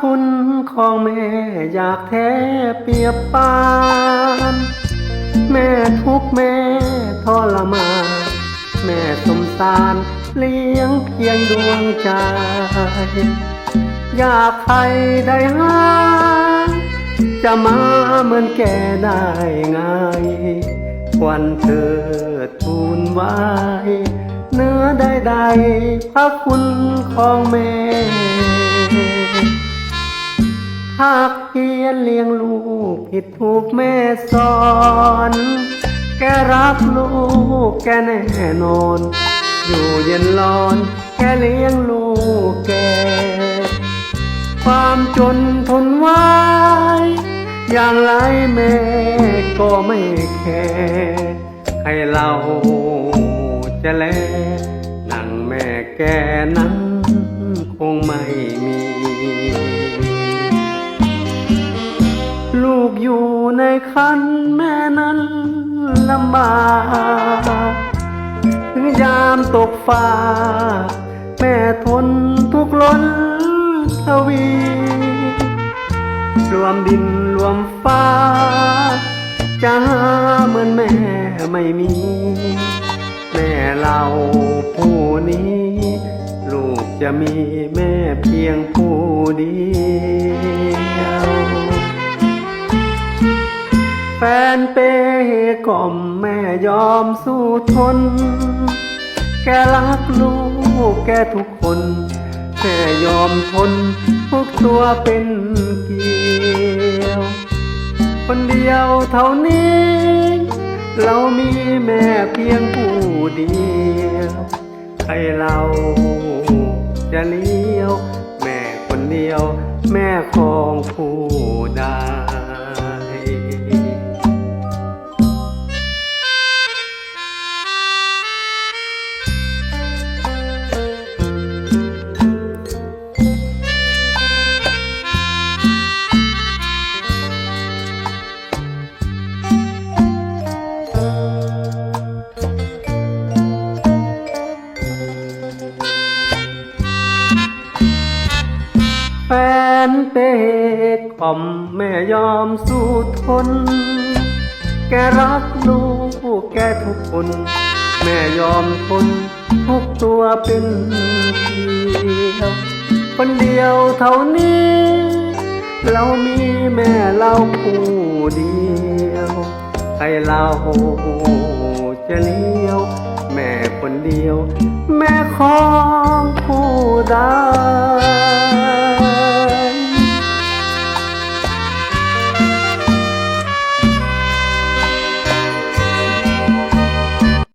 คุณของแม่อยากแท้เปียบปาน แม่ทุกแม่ทรมานแม่สมสารเลี้ยงเพียงดวงใจ อยากใครได้หาจะมาเหมือนแกได้ไงควันเธอทูลไว้เนื้อใดๆพระคุณของแม่ หากเพียนเลี้ยงลูกผิดถูกแม่สอน แกรักลูกแกแน่นอน อยู่เย็นรอน แกเลี้ยงลูกแก ความจนทนไว้ อย่างไรแม่ก็ไม่แคร์ให้เราจะแลหนังแม่แกนั้น อยู่ในคันแม่นั้นลำบากถึงยามตกฟ้า แม่ทนทุกข์ล้นทวี รวมดินรวมฟ้าจะหาเหมือนแม่ไม่มี แม่เราผู้นี้ ลูกจะมีแม่เพียงผู้เดียว แฟนเปกล่อมแม่ยอมสู้ทน แกรักลูกแกทุกคนแม่ยอมทนทุกตัวเป็นเกลียว คนเดียวเท่านี้ เรามีแม่เพียงผู้เดียวใครเราจะเลี้ยว แม่คนเดียว แม่ของผู้ใด นเปกล่อมแม่ยอมสู้ทน แกรักลูกแกทุกคน แม่ยอมทนทุกตัวเป็นเกลียวคนเดียวเท่านี้ เรามีแม่เราผู้เดียวใครเราจะเลี้ยว แม่คนเดียว แม่ของผู้ใด